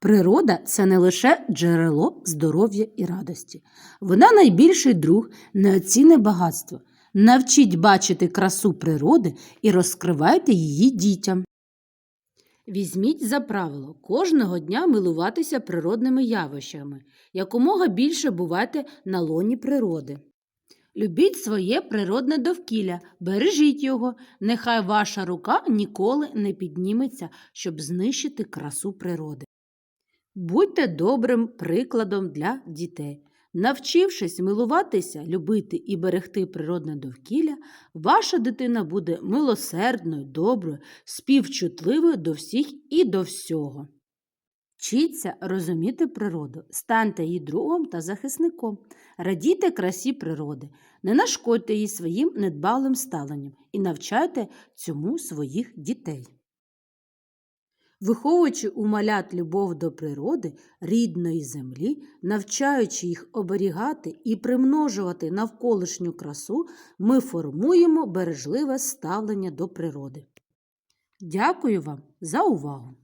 Природа це не лише джерело здоров'я і радості. Вона найбільший друг, неоцінне багатство. Навчіть бачити красу природи і розкривайте її дітям. Візьміть за правило кожного дня милуватися природними явищами, якомога більше бувайте на лоні природи. Любіть своє природне довкілля, бережіть його, нехай ваша рука ніколи не підніметься, щоб знищити красу природи. Будьте добрим прикладом для дітей. Навчившись милуватися, любити і берегти природне довкілля, ваша дитина буде милосердною, доброю, співчутливою до всіх і до всього. Вчіться розуміти природу, станьте її другом та захисником, радійте красі природи, не нашкодьте їй своїм недбалим ставленням і навчайте цьому своїх дітей. Виховуючи у малят любов до природи, рідної землі, навчаючи їх оберігати і примножувати навколишню красу, ми формуємо бережливе ставлення до природи. Дякую вам за увагу!